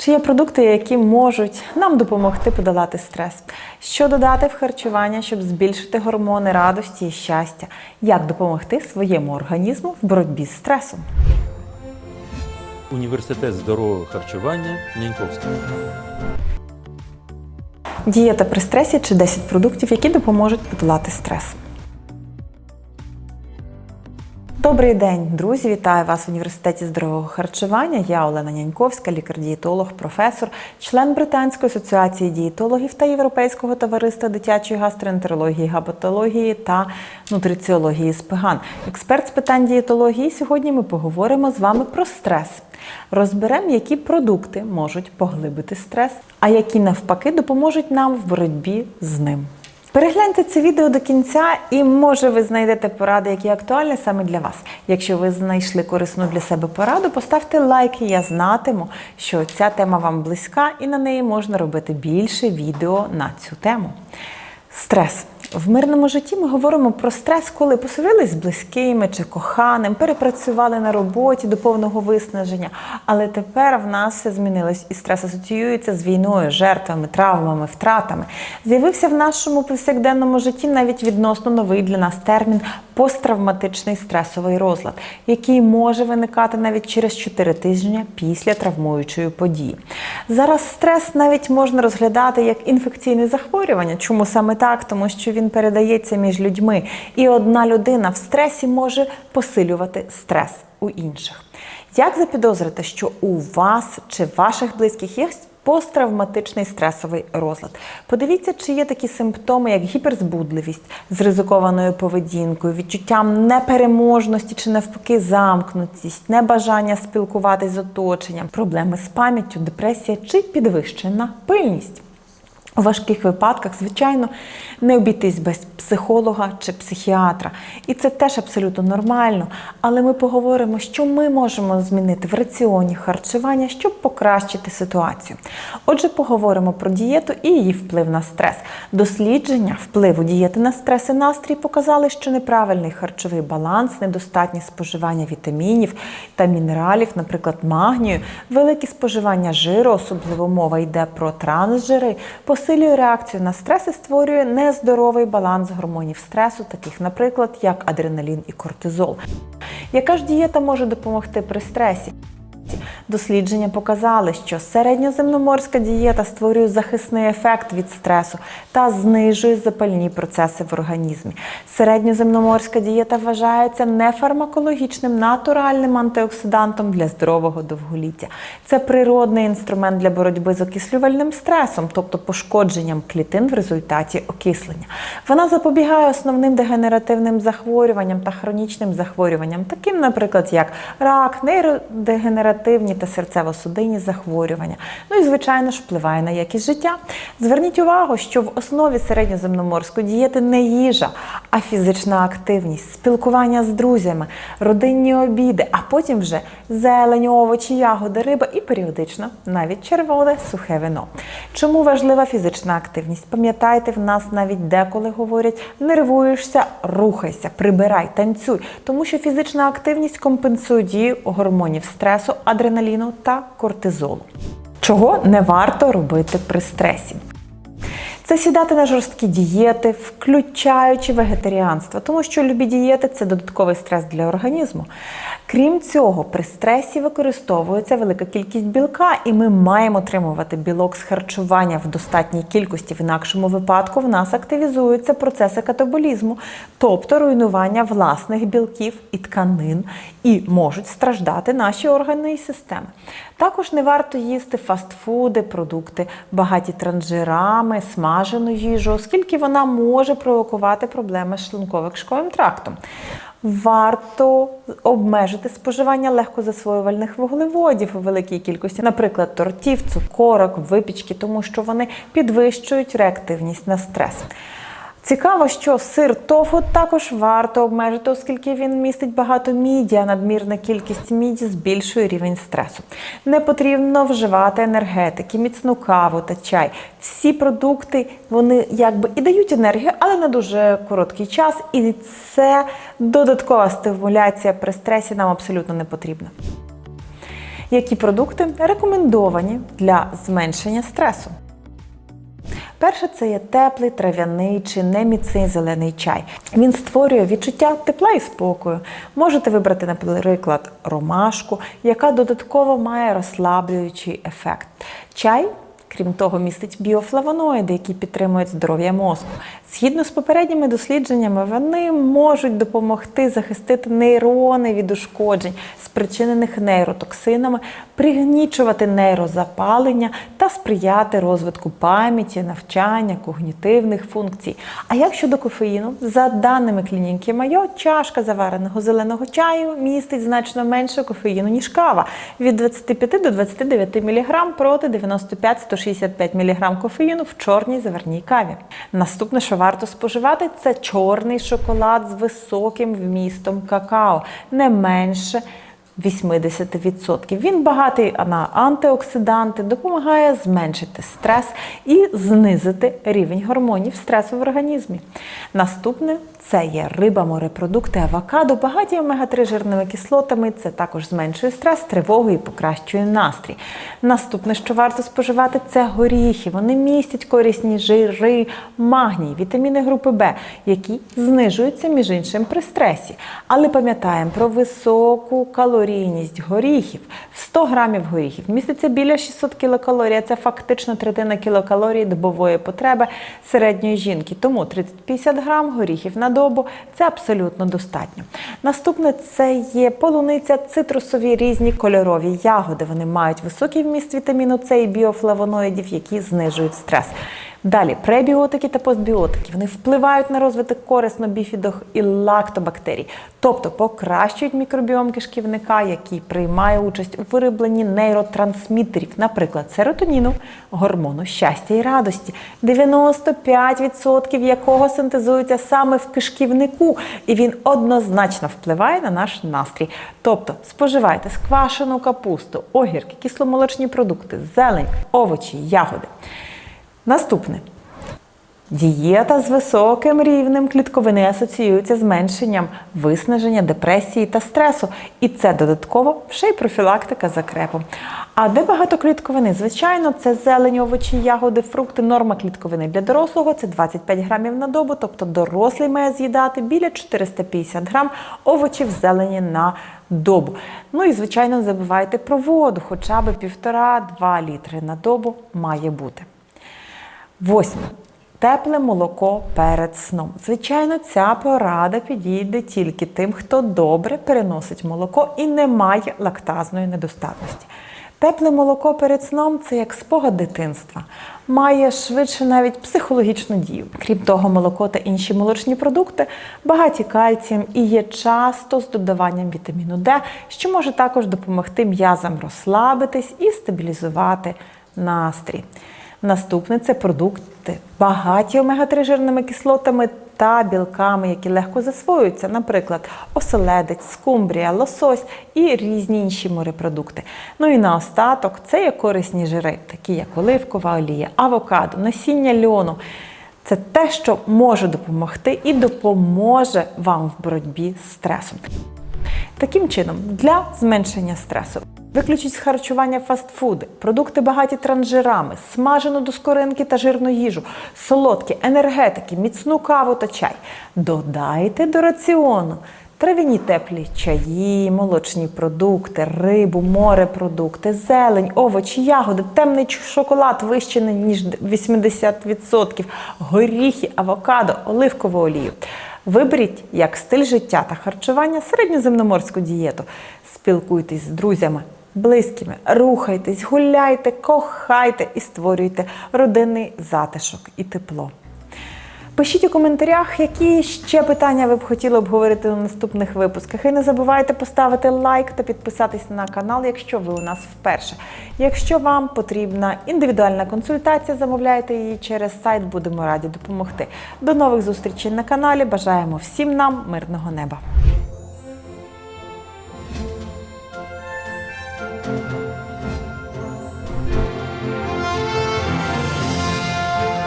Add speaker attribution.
Speaker 1: Чи є продукти, які можуть нам допомогти подолати стрес? Що додати в харчування, щоб збільшити гормони радості і щастя? Як допомогти своєму організму в боротьбі з стресом?
Speaker 2: Університет здорового харчування Няньковський.
Speaker 1: Дієта при стресі чи 10 продуктів, які допоможуть подолати стрес. Добрий день, друзі! Вітаю вас в університеті здорового харчування. Я Олена Няньковська, лікар-дієтолог, професор, член Британської асоціації дієтологів та Європейського товариства дитячої гастроентерології, габатології та нутриціології СПГАН. Експерт з питань дієтології. Сьогодні ми поговоримо з вами про стрес. Розберемо, які продукти можуть поглибити стрес, а які навпаки допоможуть нам в боротьбі з ним. Перегляньте це відео до кінця, і може ви знайдете поради, які актуальні саме для вас. Якщо ви знайшли корисну для себе пораду, поставте лайк, і я знатиму, що ця тема вам близька, і на неї можна робити більше відео на цю тему. Стрес. В мирному житті ми говоримо про стрес, коли посварились з близькими чи коханим, перепрацювали на роботі до повного виснаження. Але тепер в нас все змінилось, і стрес асоціюється з війною, жертвами, травмами, втратами. З'явився в нашому повсякденному житті навіть відносно новий для нас термін посттравматичний стресовий розлад, який може виникати навіть через 4 тижні після травмуючої події. Зараз стрес навіть можна розглядати як інфекційне захворювання. Чому саме так? Тому що він передається між людьми, і одна людина в стресі може посилювати стрес у інших. Як запідозрити, що у вас чи ваших близьких є посттравматичний стресовий розлад. Подивіться, чи є такі симптоми, як гіперзбудливість з ризикованою поведінкою, відчуттям непереможності чи навпаки замкнутість, небажання спілкуватись з оточенням, проблеми з пам'яттю, депресія чи підвищена пильність. У важких випадках, звичайно, не обійтись без психолога чи психіатра. І це теж абсолютно нормально. Але ми поговоримо, що ми можемо змінити в раціоні харчування, щоб покращити ситуацію. Отже, поговоримо про дієту і її вплив на стрес. Дослідження впливу дієти на стрес і настрій показали, що неправильний харчовий баланс, недостатнє споживання вітамінів та мінералів, наприклад, магнію, велике споживання жиру, особливо мова йде про трансжири, посилює реакцію на стрес і створює нездоровий баланс гормонів стресу, таких, наприклад, як адреналін і кортизол. Яка ж дієта може допомогти при стресі? Дослідження показали, що середньоземноморська дієта створює захисний ефект від стресу та знижує запальні процеси в організмі. Середньоземноморська дієта вважається нефармакологічним натуральним антиоксидантом для здорового довголіття. Це природний інструмент для боротьби з окислювальним стресом, тобто пошкодженням клітин в результаті окислення. Вона запобігає основним дегенеративним захворюванням та хронічним захворюванням, таким, наприклад, як рак, нейродегенеративні та серцево-судинні захворювання. Ну і, звичайно ж, впливає на якість життя. Зверніть увагу, що в основі середньоземноморської дієти не їжа, а фізична активність, спілкування з друзями, родинні обіди, а потім вже зелень, овочі, ягоди, риба і періодично навіть червоне сухе вино. Чому важлива фізична активність? Пам'ятайте, в нас навіть деколи говорять: нервуєшся, рухайся, прибирай, танцюй, тому що фізична активність компенсує дію гормонів стресу, адреналіну та кортизолу. Чого не варто робити при стресі? Це сідати на жорсткі дієти, включаючи вегетаріанство, тому що любі дієти це додатковий стрес для організму. Крім цього, при стресі використовується велика кількість білка, і ми маємо отримувати білок з харчування в достатній кількості. В інакшому випадку в нас активізуються процеси катаболізму, тобто руйнування власних білків і тканин, і можуть страждати наші органи і системи. Також не варто їсти фастфуди, продукти, багаті транжирами, смажену їжу, оскільки вона може провокувати проблеми з шлунково-кишковим трактом. Варто обмежити споживання легкозасвоювальних вуглеводів у великій кількості, наприклад, тортів, цукорок, випічки, тому що вони підвищують реактивність на стрес. Цікаво, що сир тофу також варто обмежити, оскільки він містить багато міді, а надмірна кількість міді збільшує рівень стресу. Не потрібно вживати енергетики, міцну каву та чай. Всі продукти вони якби і дають енергію, але на дуже короткий час. І це додаткова стимуляція при стресі нам абсолютно не потрібна. Які продукти рекомендовані для зменшення стресу? Перше, це є теплий трав'яний чи неміцний зелений чай. Він створює відчуття тепла і спокою. Можете вибрати, наприклад, ромашку, яка додатково має розслаблюючий ефект. Чай. Крім того, містить біофлавоноїди, які підтримують здоров'я мозку. Згідно з попередніми дослідженнями, вони можуть допомогти захистити нейрони від ушкоджень, спричинених нейротоксинами, пригнічувати нейрозапалення та сприяти розвитку пам'яті, навчання, когнітивних функцій. А як щодо кофеїну, за даними клініки Майо, чашка завареного зеленого чаю містить значно менше кофеїну, ніж кава від 25 до 29 мг проти 95-165 мг кофеїну в чорній заварній каві. Наступне, що варто споживати, це чорний шоколад з високим вмістом какао, не менше 80%. Він багатий на антиоксиданти, допомагає зменшити стрес і знизити рівень гормонів стресу в організмі. Наступне це є риба, морепродукти, авокадо, багаті омега-3 жирними кислотами. Це також зменшує стрес, тривогу і покращує настрій. Наступне, що варто споживати, це горіхи. Вони містять корисні жири, магній, вітаміни групи Б, які знижуються між іншим при стресі. Але пам'ятаємо про високу калорійність горіхів. 100 грамів горіхів міститься біля 600 кілокалорій. а Це фактично третина кілокалорій добової потреби середньої жінки. Тому 30-50 грам горіхів на добу це абсолютно достатньо. Наступне це є полуниця, цитрусові різні кольорові ягоди. Вони мають високий вміст вітаміну С і біофлавоноїдів, які знижують стрес. Далі пребіотики та постбіотики вони впливають на розвиток корисно біфідох і лактобактерій, тобто покращують мікробіом кишківника, який приймає участь у виробленні нейротрансмітерів, наприклад, серотоніну, гормону щастя і радості, 95% якого синтезується саме в кишківнику, і він однозначно впливає на наш настрій. Тобто споживайте сквашену капусту, огірки, кисломолочні продукти, зелень, овочі, ягоди. Наступне. Дієта з високим рівнем клітковини асоціюється з зменшенням виснаження, депресії та стресу. І це додатково ще й профілактика закрепу. А де багато клітковини? Звичайно, це зелень, овочі, ягоди, фрукти. Норма клітковини для дорослого це 25 грамів на добу, тобто дорослий має з'їдати біля 450 грам овочів зелені на добу. Ну і, звичайно, забувайте про воду, хоча б 1,5-2 літри на добу має бути. Восьме. Тепле молоко перед сном. Звичайно, ця порада підійде тільки тим, хто добре переносить молоко і не має лактазної недостатності. Тепле молоко перед сном це як спогад дитинства, має швидше навіть психологічну дію. Крім того, молоко та інші молочні продукти багаті кальцієм і є часто з додаванням вітаміну Д, що може також допомогти м'язам розслабитись і стабілізувати настрій. Наступне це продукти, багаті омега-3 жирними кислотами та білками, які легко засвоюються, наприклад, оселедець, скумбрія, лосось і різні інші морепродукти. Ну і наостаток це є корисні жири, такі як оливкова олія, авокадо, насіння льону. Це те, що може допомогти і допоможе вам в боротьбі з стресом. Таким чином, для зменшення стресу виключіть з харчування фастфуди, продукти багаті транжирами, смажену до скоринки та жирну їжу, солодкі, енергетики, міцну каву та чай. Додайте до раціону трав'яні теплі чаї, молочні продукти, рибу, морепродукти, зелень, овочі, ягоди, темний шоколад вище ніж 80%, горіхи, авокадо, оливкову олію. Виберіть як стиль життя та харчування середньоземноморську дієту. Спілкуйтесь з друзями, близькими, рухайтесь, гуляйте, кохайте і створюйте родинний затишок і тепло. Пишіть у коментарях, які ще питання ви б хотіли обговорити у наступних випусках. І не забувайте поставити лайк та підписатись на канал, якщо ви у нас вперше. Якщо вам потрібна індивідуальна консультація, замовляйте її через сайт, будемо раді допомогти. До нових зустрічей на каналі. Бажаємо всім нам мирного неба!